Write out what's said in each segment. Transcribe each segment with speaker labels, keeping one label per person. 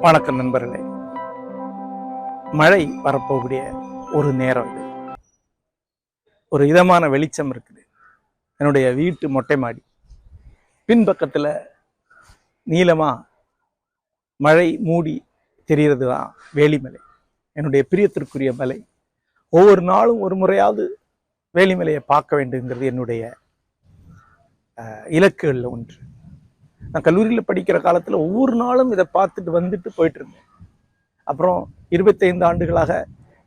Speaker 1: வணக்கம் நண்பர்களே. மழை வரப்போகக்கூடிய ஒரு நேரம் இது. ஒரு இதமான வெளிச்சம் இருக்குது. என்னுடைய வீட்டு மொட்டை மாடி. பின்பக்கத்தில் நீளமா மழை மூடி தெரிகிறது தான் வேலிமலை. என்னுடைய பிரியத்திற்குரிய மலை. ஒவ்வொரு நாளும் ஒரு முறையாவது வேலிமலையை பார்க்க வேண்டுங்கிறது என்னுடைய இலக்குகளில் ஒன்று. நான் கல்லூரியில் படிக்கிற காலத்தில் ஒவ்வொரு நாளும் இதை பார்த்துட்டு வந்துட்டு போயிட்டு இருந்தேன் அப்புறம் இருபத்தைந்து ஆண்டுகளாக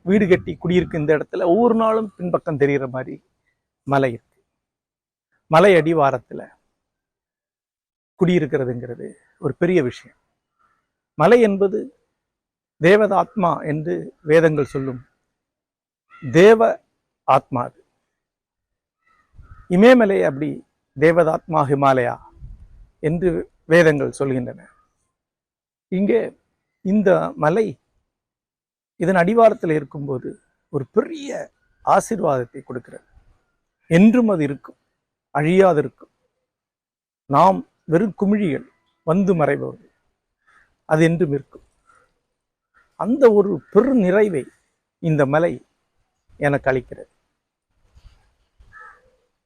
Speaker 1: வீடு கட்டி குடியிருக்க இந்த இடத்துல ஒவ்வொரு நாளும் பின்பக்கம் தெரிகிற மாதிரி மலை இருக்கு. மலை அடிவாரத்தில் குடியிருக்கிறதுங்கிறது ஒரு பெரிய விஷயம். மலை என்பது தேவதாத்மா என்று வேதங்கள் சொல்லும். தேவ ஆத்மா அது. இமயமலை அப்படி தேவதாத்மா ஹிமாலயா என்று வேதங்கள் சொல்கின்றன. இங்கே இந்த மலை இதன் அடிவாரத்தில் இருக்கும்போது ஒரு பெரிய ஆசிர்வாதத்தை கொடுக்கிறது. என்றும் அது இருக்கும் அழியாது இருக்கும் நாம் வெறும் குமிழிகள் வந்து மறைபவர்கள் அது என்றும் இருக்கும். அந்த ஒரு பெரு நிறைவை இந்த மலை எனக்கு அளிக்கிறது.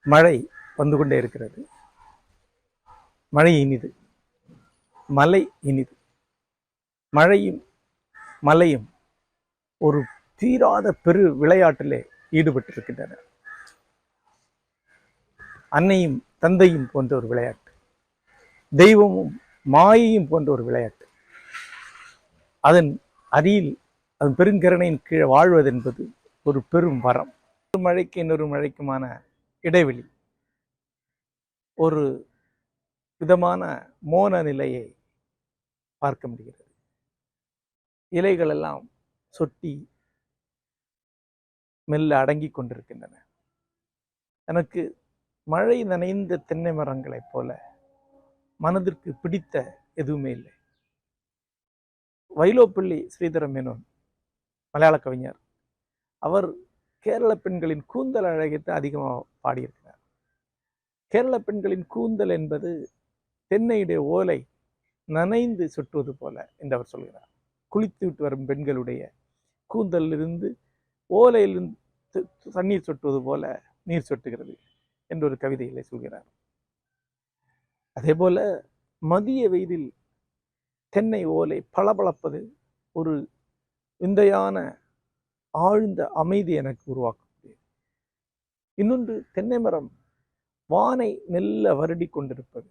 Speaker 1: மழை வந்து கொண்டே இருக்கிறது. மழை இனிது. மலை இனிது. மழையும் மலையும் ஒரு தீராத பெரு விளையாட்டிலே ஈடுபட்டிருக்கின்றன. அன்னையும் தந்தையும் போன்ற ஒரு விளையாட்டு. தெய்வமும் மாயையும் போன்ற ஒரு விளையாட்டு. அதன் அடியில் அதன் பெருங்கரணையின் கீழே வாழ்வது என்பது ஒரு பெரும் வரம். ஒரு மழைக்கு இன்னொரு மழைக்குமான இடைவெளி. ஒரு விதமான மோன நிலையை பார்க்க முடிகிறது. இலைகளெல்லாம் சொட்டி மெல்ல அடங்கி கொண்டிருக்கின்றன. எனக்கு மழை நனைந்த தென்னை மரங்களைப் போல மனதிற்கு பிடித்த எதுவுமே இல்லை. வைலோப்பள்ளி ஸ்ரீதர மேனோன் மலையாள கவிஞர் அவர் கேரள பெண்களின் கூந்தல் அழகத்தை அதிகமாக பாடியிருக்கிறார். கேரள பெண்களின் கூந்தல் என்பது தென்னையுடைய ஓலை நனைந்து சுட்டுவது போல என்று அவர் சொல்கிறார். குளித்து விட்டு வரும் பெண்களுடைய கூந்தலிலிருந்து ஓலையிலிருந்து தண்ணீர் சொட்டுவது போல நீர் சொட்டுகிறது என்று ஒரு கவிதையிலே சொல்கிறார். அதே போல மதிய வெயிலில் தென்னை ஓலை பளபளப்பது ஒரு விந்தையான ஆழ்ந்த அமைதி எனக்கு உருவாக்கும். இன்னொன்று தென்னை மரம் வானை மெல்ல வருடி கொண்டிருப்பது.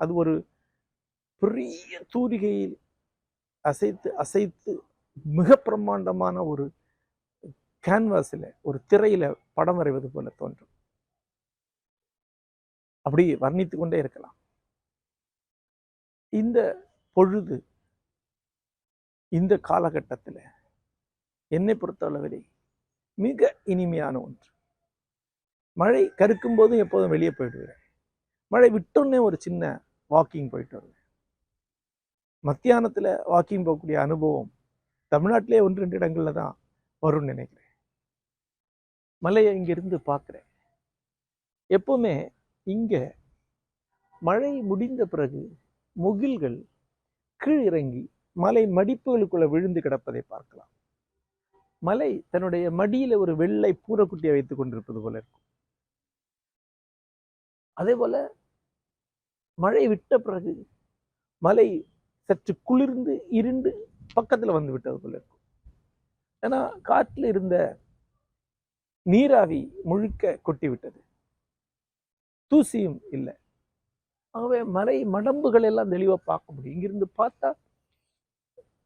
Speaker 1: அது ஒரு பெரிய தூரிகையில் அசைத்து அசைத்து மிக பிரம்மாண்டமான ஒரு கேன்வாஸில் ஒரு திரையில படம் வரைவது போல தோன்றும். அப்படி வர்ணித்து கொண்டே இருக்கலாம். இந்த பொழுது இந்த காலகட்டத்தில் என்னை பொறுத்தளவிலே மிக இனிமையான ஒன்று. மழை கருக்கும் போதும் எப்போதும் வெளியே போயிடுவேன் மழை விட்டோன்னே ஒரு சின்ன வாக்கிங் போயிட்டு வருவேன். மத்தியானத்தில் வாக்கிங் போகக்கூடிய அனுபவம் தமிழ்நாட்டிலே ஒன்று ரெண்டு இடங்கள்ல தான் வரும்னு நினைக்கிறேன். மலையை இங்கிருந்து பார்க்குறேன். எப்போவுமே இங்கே மழை முடிந்த பிறகு முகில்கள் கீழ் இறங்கி மலை மடிப்புகளுக்குள்ள விழுந்து கிடப்பதை பார்க்கலாம். மலை தன்னுடைய மடியில ஒரு வெள்ளை பூரக்குட்டியை வைத்துக் கொண்டிருப்பது போல இருக்கும். அதே போல மழை விட்ட பிறகு மலை சற்று குளிர்ந்து இருண்டு பக்கத்தில் வந்து விட்டது போல இருக்கும். ஏன்னா காற்றில் இருந்த நீராவி முழுக்க கொட்டி விட்டது. தூசியும் இல்லை. ஆகவே மலை மடம்புகள் எல்லாம் தெளிவாக பார்க்க முடியும். இங்கிருந்து பார்த்தா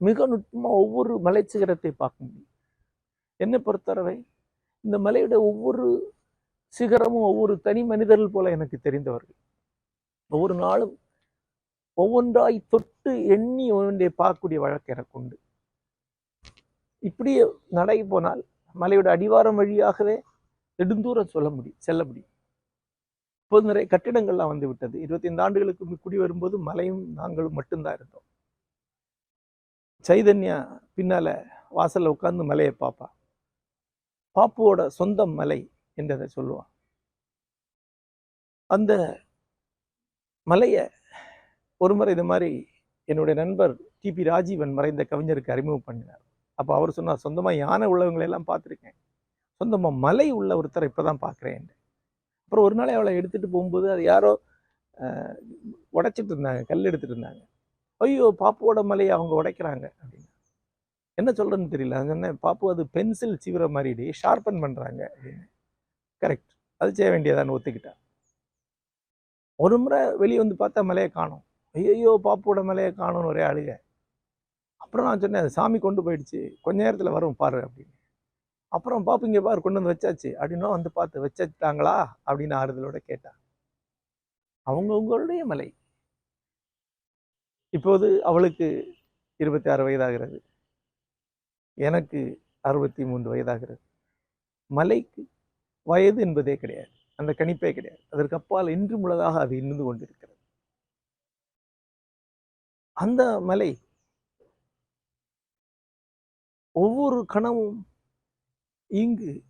Speaker 1: மிக நுட்பமா ஒவ்வொரு மலை சிகரத்தை பார்க்க முடியும். என்னை பொறுத்தவரை இந்த மலையோட ஒவ்வொரு சிகரமும் ஒவ்வொரு தனி மனிதர்கள் போல எனக்கு தெரிந்தவர்கள். ஒவ்வொரு நாளும் ஒவ்வொன்றாய் தொட்டு எண்ணி ஒன்றை பார்க்கக்கூடிய வழக்கு எனக்கு உண்டு. இப்படியே நடை போனால் மலையோட அடிவாரம் வழியாகவே நெடுந்தூரம் சொல்ல முடியும் செல்ல முடியும். இப்போது நிறைய கட்டிடங்கள்லாம் வந்து விட்டது. இருபத்தைந்து ஆண்டுகளுக்கு குடி வரும்போது மலையும் நாங்களும் மட்டும்தான் இருந்தோம். சைதன்யா பின்னால வாசல்ல உட்கார்ந்து மலையை பார்ப்பா. பாப்புவோட சொந்த மலை என்றதை சொல்லுவான். அந்த மலையை ஒரு முறை இது மாதிரி என்னுடைய நண்பர் டிபி ராஜீவன் மறைந்த கவிஞருக்கு அறிமுகம் பண்ணினார். அப்போ அவர் சொன்னார் சொந்தமாக யானை உள்ளவங்களை எல்லாம் பார்த்துருக்கேன். சொந்தமாக மலை உள்ள ஒருத்தரை இப்போ தான் பார்க்குறேன். அப்புறம் ஒரு நாளை அவளை எடுத்துகிட்டு போகும்போது அது யாரோ அஹ், உடைச்சிட்டு இருந்தாங்க கல் எடுத்துட்டு இருந்தாங்க. ஐயோ பாப்புவோட மலையை அவங்க உடைக்கிறாங்க. அப்படின்னு. என்ன சொல்கிறேன்னு தெரியல. அது என்ன பாப்பு அது பென்சில் சீவிர மாதிரி ஷார்பன் பண்ணுறாங்க அப்படின்னு. கரெக்ட் அது செய்ய வேண்டியதான்னு ஒத்துக்கிட்டேன். ஒரு முறை வெளியே வந்து பார்த்தா மலையை காணோம். ஐயோ பாப்போட மலையை காணோம்னு ஒரே அழுக. அப்புறம் நான் சொன்னேன் அது சாமி கொண்டு போயிடுச்சு. கொஞ்ச நேரத்தில் வரும் பாரு அப்படின்னு. அப்புறம் பாப்பு இங்கே பாரு கொண்டு வந்து வச்சாச்சு. அப்படின்னா வந்து பார்த்து வச்சுட்டாங்களா அப்படின்னு ஆறுதலோட கேட்டான். அவங்கவுங்களுடைய மலை. இப்போது அவளுக்கு இருபத்தி ஆறு வயதாகிறது. எனக்கு அறுபத்தி மூன்று வயதாகிறது. மலைக்கு வயது என்பதே கிடையாது. அந்த கணிப்பே கிடையாது. அதற்கு அப்பால் இன்றும் அது இருந்து கொண்டிருக்கிறது. அந்த மலை ஒவ்வொரு கணமும் இங்கு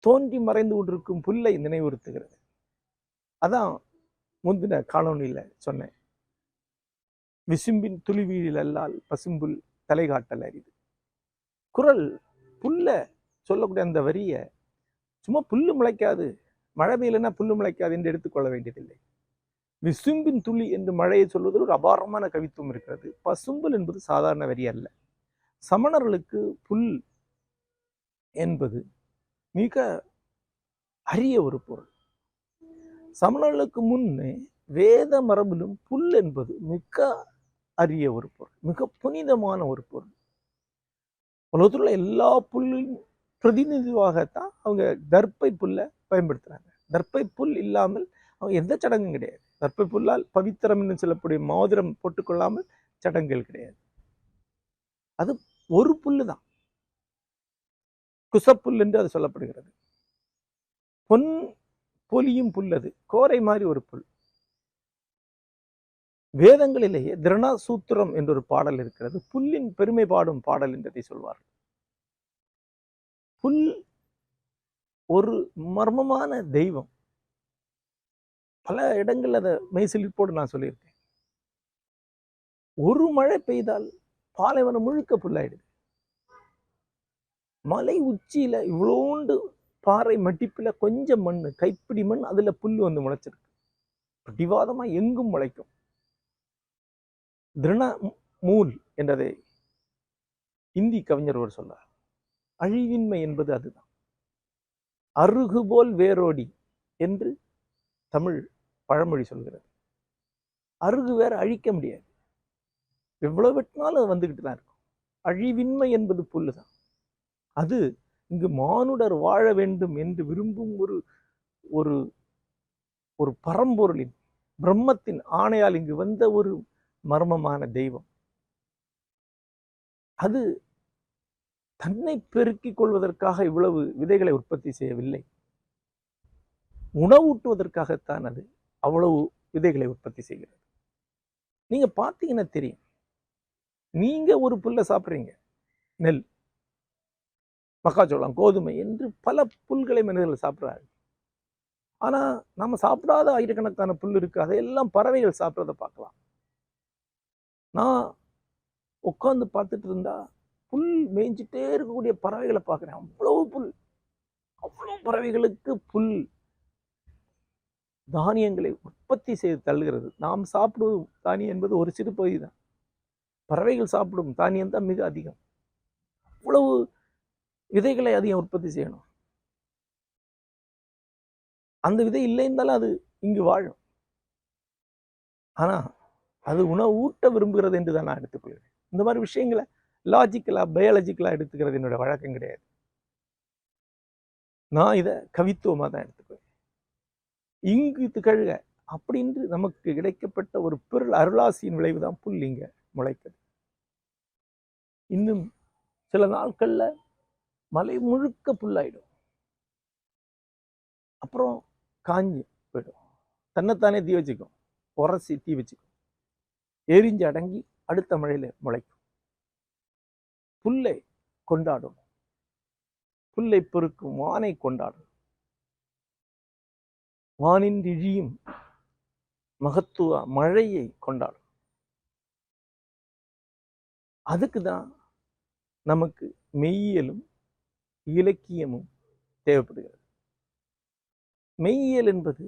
Speaker 1: தோன்றி மறைந்து கொண்டிருக்கும் புல்லை நினைவுறுத்துகிறது. அதான் முந்தின காணொளியில சொன்னேன். விசும்பின் துளிவீழில் அல்லால் பசும்புல் தலை காட்டல் அரிது. குரல் புல்ல சொல்லக்கூடிய அந்த வரிய சும்மா புல்லு முளைக்காது. மழை பெய்யலைன்னா புல்லு முளைக்காது என்று எடுத்துக்கொள்ள வேண்டியதில்லை. விசும்பின் துளி என்று மழையை சொல்வதில் ஒரு அபாரமான கவித்துவம் இருக்கிறது. பசும்புல் என்பது சாதாரண வரி அல்ல. சமணர்களுக்கு புல் என்பது மிக அரிய ஒரு பொருள். சமணர்களுக்கு முன்னே வேத மரபிலும் புல் என்பது மிக அரிய ஒரு பொருள். மிக புனிதமான ஒரு பொருள். உலகத்தில் உள்ள எல்லா புல்லின் பிரதிநிதிவாகத்தான் அவங்க தர்ப்பை புல்லை பயன்படுத்துறாங்க. தர்ப்பை புல் இல்லாமல் அவங்க எந்த சடங்கும் கிடையாது. தர்ப்பை புல்லால் பவித்திரம் என்று சொல்லக்கூடிய மோதிரம் போட்டுக்கொள்ளாமல் சடங்குகள் கிடையாது. அது ஒரு புல்லு தான். குசப்புல் என்று அது சொல்லப்படுகிறது. பொன் பொலியும் புல் அது. கோரை மாதிரி ஒரு புல். வேதங்களிலேயே திருணா சூத்திரம் என்றொரு பாடல் இருக்கிறது. புல்லின் பெருமை பாடும் பாடல் என்றதை சொல்வார்கள். புல் ஒரு மர்மமான தெய்வம். பல இடங்கள் அதை மெய்சிலிப்போடு நான் சொல்லியிருக்கேன். ஒரு மழை பெய்தால் பாலைவனம் முழுக்க புல்லாயிடுது மலை உச்சியில இவ்வளோண்டு பாறை மட்டிப்பில் கொஞ்சம் மண் கைப்பிடி மண் அதுல புல் வந்து முளைச்சிருக்கு. பிடிவாதமாக எங்கும் முளைக்கும். திருண மூல் என்றதை இந்தி கவிஞர் ஒரு சொன்னார் அழிவின்மை என்பது அதுதான். அருகு போல் வேரோடி என்று தமிழ் பழமொழி சொல்கிறது. அருகு வேற அழிக்க முடியாது. எவ்வளோ வெட்டினாலும் அது வந்துக்கிட்டு தான் இருக்கும். அழிவின்மை என்பது புல்லு தான் அது இங்கு மானுடர் வாழ வேண்டும் என்று விரும்பும் ஒரு ஒரு ஒரு பரம்பொருளின் பிரம்மத்தின் ஆணையால் இங்கு வந்த ஒரு மர்மமான தெய்வம். அது தன்னை பெருக்கிக் கொள்வதற்காக இவ்வளவு விதைகளை உற்பத்தி செய்யவில்லை. உணவூட்டுவதற்காகத்தான் அது அவ்வளவு விதைகளை உற்பத்தி செய்கிறது. நீங்க பார்த்தீங்கன்னா தெரியும். நீங்க ஒரு புல்லை சாப்பிட்றீங்க. நெல். மக்காச்சோளம் கோதுமை என்று பல புல்களை மனிதர்கள் சாப்பிட்றாங்க ஆனா நம்ம சாப்பிடாத ஆயிரக்கணக்கான புல் இருக்கு. அதையெல்லாம் பறவைகள் சாப்பிட்றத பார்க்கலாம். நான் உட்காந்து பார்த்துட்டு இருந்தா புல் மேய்ஞ்சிட்டே இருக்கக்கூடிய பறவைகளை பார்க்குறேன். அவ்வளவு புல். அவ்வளவு பறவைகளுக்கு புல். தானியங்களை உற்பத்தி செய்து தள்ளுகிறது. நாம் சாப்பிடுவது தானியம் என்பது ஒரு சிறு பகுதி தான். பறவைகள் சாப்பிடும் தானியம் தான் மிக அதிகம். அவ்வளவு விதைகளை அதிகம் உற்பத்தி செய்யணும். அந்த விதை இல்லை அது இங்கு வாழும். ஆனா அது உணவு ஊட்ட விரும்புகிறது என்று தான் நான் எடுத்துக்கொள்கிறேன். இந்த மாதிரி விஷயங்களை லாஜிக்கலா பயாலஜிக்கலா எடுத்துக்கிறது என்னோட வழக்கம் கிடையாது. நான் இதை கவித்துவமாக தான் எடுத்துக்குவேன். இங்கு திகழ்க அப்படின்று நமக்கு கிடைக்கப்பட்ட ஒரு பொருள் அருளாசியின் விளைவுதான் தான் புல்லிங்க முளைக்குது இன்னும் சில நாட்கள்ல மலை முழுக்க புல்லாயிடும். அப்புறம் காஞ்சி போயிடும். தன்னைத்தானே தீ வச்சுக்கும். உரசி தீ வச்சுக்கும். எரிஞ்சு அடங்கி அடுத்த மழையில முளைக்கும். புல்லை கொண்டாடும். புல்லை பெருக்கும் வானை கொண்டாடும். வானின் இழியும் மகத்துவ மழையை கொண்டாடும். அதுக்கு தான் நமக்கு மெய்யியலும் இலக்கியமும் தேவைப்படுகிறது. மெய்யியல் என்பது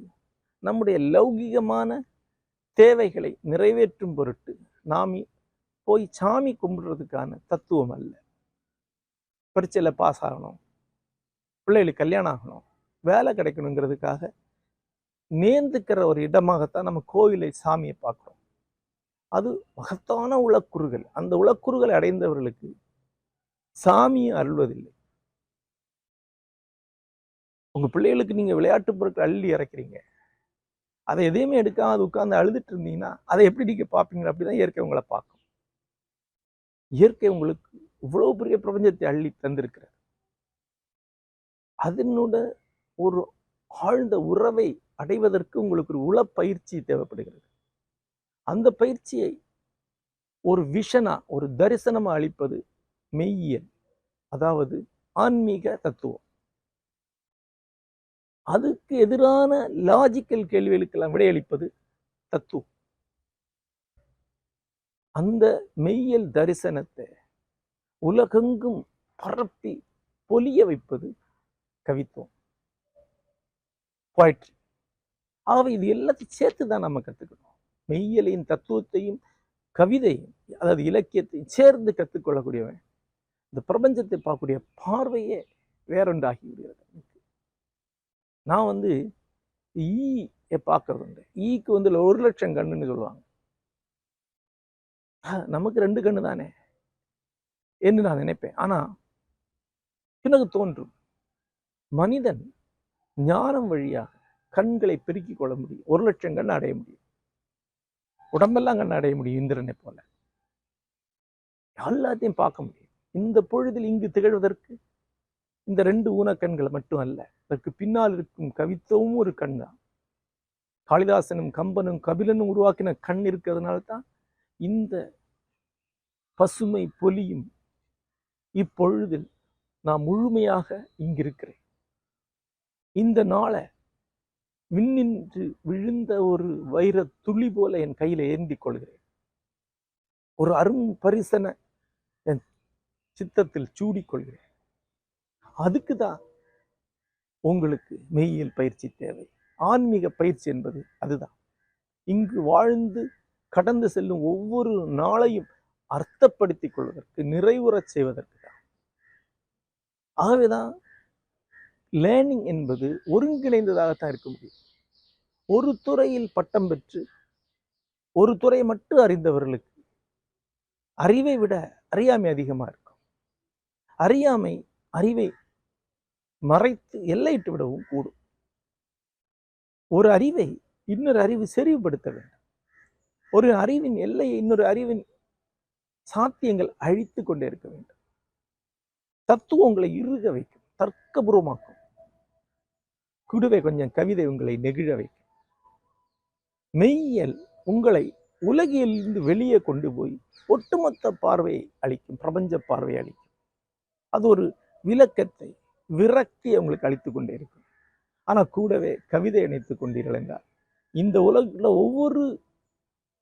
Speaker 1: நம்முடைய லௌகிகமான தேவைகளை நிறைவேற்றும் பொருட்டு நாம் போய் சாமி கும்பிடுறதுக்கான தத்துவம் அல்ல. பரீட்சையில் பாஸ் ஆகணும். பிள்ளைகளுக்கு கல்யாணம் ஆகணும். வேலை கிடைக்கணுங்கிறதுக்காக நேர்ந்துக்கிற ஒரு இடமாகத்தான் நம்ம கோவிலை சாமியை பார்க்குறோம். அது மகத்தான உளக்குறுகள் அந்த உளக்குறுகளை அடைந்தவர்களுக்கு சாமியை அருள்வதில்லை. உங்க பிள்ளைகளுக்கு நீங்க விளையாட்டு பொருட்கள் அள்ளி இறக்குறீங்க. அதை எதையுமே எடுக்காம அது உட்காந்து அழுதுட்டு இருந்தீங்கன்னா அதை எப்படி நீங்கள் பார்ப்பீங்க? அப்படிதான் இயற்கை உங்களை பார்க்கும். இயற்கை உங்களுக்கு இவ்வளவு பெரிய பிரபஞ்சத்தை அள்ளி தந்திருக்கிறார். அதனோட ஒரு ஆழ்ந்த உறவை அடைவதற்கு உங்களுக்கு ஒரு உள பயிற்சி தேவைப்படுகிறது. அந்த பயிற்சியை ஒரு விஷனா ஒரு தரிசனமா அளிப்பது மெய்யியல் அதாவது ஆன்மீக தத்துவம். அதுக்கு எதிரான லாஜிக்கல் கேள்விகளுக்கெல்லாம் விடையளிப்பது தத்துவம். அந்த மெய்யல் தரிசனத்தை உலகெங்கும் பரப்பி பொலிய வைப்பது கவித்துவம் போய்ட்ரி ஆகவே இது எல்லாத்தையும் சேர்த்து தான் நம்ம கற்றுக்கணும் மெய்யலின் தத்துவத்தையும் கவிதையும் அதாவது இலக்கியத்தையும் சேர்ந்து கற்றுக்கொள்ளக்கூடியவன் இந்த பிரபஞ்சத்தை பார்க்கக்கூடிய பார்வையே வேறொன்றாகி விடுகிறது. நான் வந்து ஈயை பார்க்கறது உண்டு. ஈக்கு வந்து ஒரு லட்சம் கண்ணுன்னு சொல்லுவாங்க. நமக்கு ரெண்டு கண்ணு தானே? என்று நான் நினைப்பேன். ஆனா எனக்கு தோன்றும். மனிதன் ஞானம் வழியாக கண்களை பெருக்கிக் கொள்ள முடியும். ஒரு லட்சம் கண் அடைய முடியும். உடம்பெல்லாம் கண் அடைய முடியும் இந்திரனை போல. எல்லாத்தையும் பார்க்க முடியும். இந்த பொழுதில் இங்கு திகழ்வதற்கு இந்த ரெண்டு ஊனக்கண்கள் மட்டும் அல்ல அதற்கு பின்னால் இருக்கும் கவித்துவமும் ஒரு கண் தான். காளிதாசனும் கம்பனும் கபிலனும் உருவாக்கின கண் இருக்கிறதுனால தான் இந்த பசுமை பொலியும். இப்பொழுதில் நான் முழுமையாக இங்கிருக்கிறேன். இந்த நாளை மின்னின்று விழுந்த ஒரு வைர துளி போல என் கையில் ஏந்தி கொள்கிறேன். ஒரு அரும் பரிசனை என் சித்தத்தில் சூடிக்கொள்கிறேன் அதுக்கு தான் உங்களுக்கு மெய்யியல் பயிற்சி தேவை. ஆன்மீக பயிற்சி என்பது அதுதான். இங்கு வாழ்ந்து கடந்து செல்லும் ஒவ்வொரு நாளையும் அர்த்தப்படுத்திக் கொள்வதற்கு நிறைவுறச் செய்வதற்கு தான் ஆகவேதான் லேர்னிங் என்பது ஒருங்கிணைந்ததாகத்தான் இருக்க முடியும். ஒரு துறையில் பட்டம் பெற்று ஒரு துறை மட்டும் அறிந்தவர்களுக்கு அறிவை விட அறியாமை அதிகமா இருக்கும். அறியாமை அறிவை மறைத்து எல்லையிட்டு விடவும் கூடும். ஒரு அறிவை இன்னொரு அறிவு செறிவுபடுத்த வேண்டும். ஒரு அறிவின் எல்லையை இன்னொரு அறிவின் சாத்தியங்கள் அழித்து கொண்டே இருக்க வேண்டும். தத்துவம் உங்களை இறுக வைக்கும் தர்க்கபூர்வமாக்கும் குடுவை கொஞ்சம் கவிதை உங்களை நெகிழ வைக்கும். மெய்யல் உங்களை உலகிலிருந்து வெளியே கொண்டு போய் ஒட்டுமொத்த பார்வையை அளிக்கும் பிரபஞ்ச பார்வையை அளிக்கும் அது ஒரு விளக்கத்தை விரக்தியை உங்களுக்கு அளித்து கொண்டே இருக்கும். ஆனால் கூடவே கவிதை இணைத்து கொண்டீர்கள் என்றால் இந்த உலகில் ஒவ்வொரு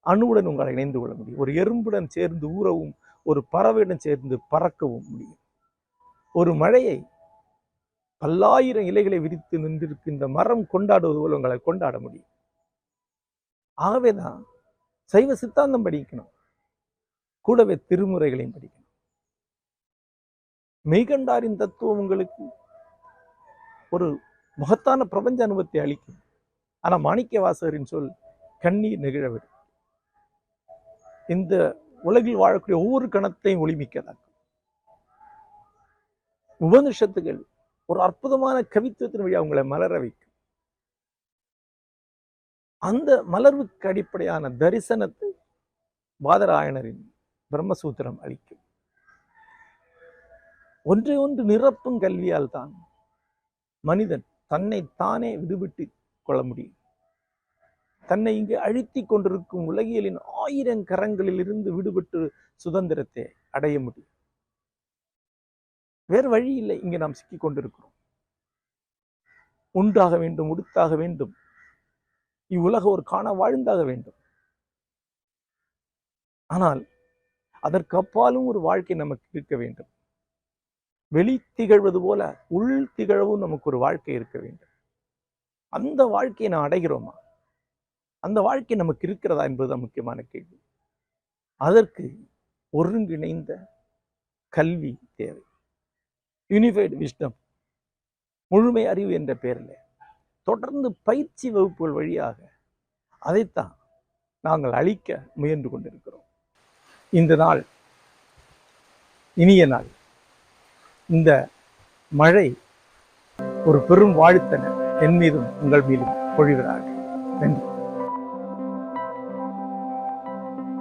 Speaker 1: அணுவுடன் உங்களை இணைந்து கொள்ள முடியும். ஒரு எறும்புடன் சேர்ந்து ஊறவும் ஒரு பறவையுடன் சேர்ந்து பறக்கவும் முடியும். ஒரு மழையை பல்லாயிரம் இலைகளை விரித்து நின்றிருக்கின்ற மரம் கொண்டாடுவது போல் உங்களை கொண்டாட முடியும். ஆகவேதான் சைவ சித்தாந்தம் படிக்கணும். கூடவே திருமுறைகளையும் படிக்கணும். மெய்கண்டாரின் தத்துவம் உங்களுக்கு ஒரு மகத்தான பிரபஞ்ச அனுபவத்தை அளிக்கும். ஆனா மாணிக்க வாசகரின் சொல் கண்ணீர் நெகிழவிடும். இந்த உலகில் வாழக்கூடிய ஒவ்வொரு கணத்தையும் ஒளிமிக்கதாக்கும். உபனிஷத்துகள் ஒரு அற்புதமான கவித்துவத்தின் வழி அவங்களை மலர வைக்கும். அந்த மலர்வுக்கு அடிப்படையான தரிசனத்தை பாதராயணரின் பிரம்மசூத்திரம் அளிக்கும். ஒன்றை ஒன்று நிரப்பும் கல்வியால் தான் மனிதன் தன்னை தானே விடுவிட்டு கொள்ள முடியும். தன்னை இங்கு அழுத்தி கொண்டிருக்கும் உலகியலின் ஆயிரம் கரங்களில் இருந்து விடுபட்டு சுதந்திரத்தை அடைய முடியும். வேறு வழி இல்லை இங்கே நாம் சிக்கிக் கொண்டிருக்கிறோம். உண்டாக வேண்டும் உடுத்தாக வேண்டும். இவ்வுலக ஒரு காண வாழ்ந்தாக வேண்டும். ஆனால் அதற்கு அப்பாலும் ஒரு வாழ்க்கை நமக்கு இருக்க வேண்டும். வெளி திகழ்வது போல உள் திகழவும் நமக்கு ஒரு வாழ்க்கை இருக்க வேண்டும். அந்த வாழ்க்கையை நான் அடைகிறோமா? அந்த வாழ்க்கை நமக்கு இருக்கிறதா என்பதுதான் முக்கியமான கேள்வி. அதற்கு ஒருங்கிணைந்த கல்வி தேவை. யூனிஃபைடு விஸ்டம் முழுமை அறிவு என்ற பெயரில். தொடர்ந்து பயிற்சி வகுப்புகள் வழியாக அதைத்தான் நாங்கள் அளிக்க முயன்று கொண்டிருக்கிறோம். இந்த நாள் இனிய நாள். இந்த மழை ஒரு பெரும் வாழ்த்தன என் மீதும் உங்கள் மீதும் பொழிவதாக. நன்றி.